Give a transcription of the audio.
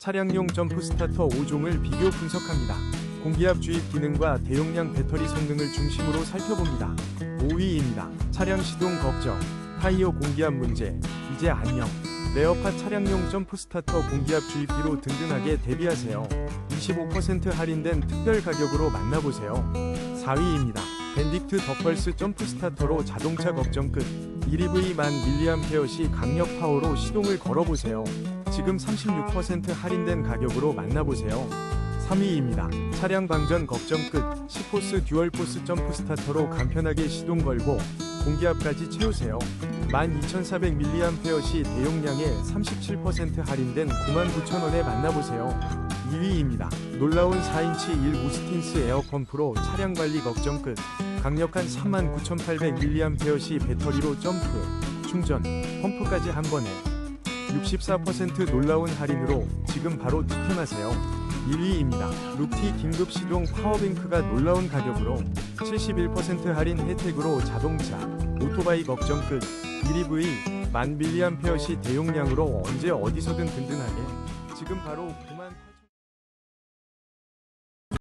차량용 점프 스타터 5종을 비교 분석합니다. 공기압 주입 기능과 대용량 배터리 성능을 중심으로 살펴봅니다. 5위입니다. 차량 시동 걱정, 타이어 공기압 문제, 이제 안녕. 레어파 차량용 점프 스타터 공기압 주입기로 든든하게 대비하세요. 25% 할인된 특별 가격으로 만나보세요. 4위입니다. 밴딕트 더펄스 점프 스타터로 자동차 걱정 끝. 1EV 만 밀리암페어 시 강력 파워로 시동을 걸어보세요. 지금 36% 할인된 가격으로 만나보세요. 3위입니다. 차량 방전 걱정 끝. 시포스 듀얼포스 점프 스타터로 간편하게 시동 걸고 공기압까지 채우세요. 12,400mAh 시 대용량에 37% 할인된 99,000원에 만나보세요. 2위입니다. 놀라운 4인치 1 우스틴스 에어펌프로 차량 관리 걱정 끝. 강력한 39,800mAh 시 배터리로 점프, 충전, 펌프까지 한 번에 64% 놀라운 할인으로 지금 바로 득템하세요. 1위입니다. 루티 긴급 시동 파워뱅크가 놀라운 가격으로 71% 할인 혜택으로 자동차, 오토바이 걱정 끝. 1EV 만 밀리암페어 시 대용량으로 언제 어디서든 든든하게 지금 바로 9만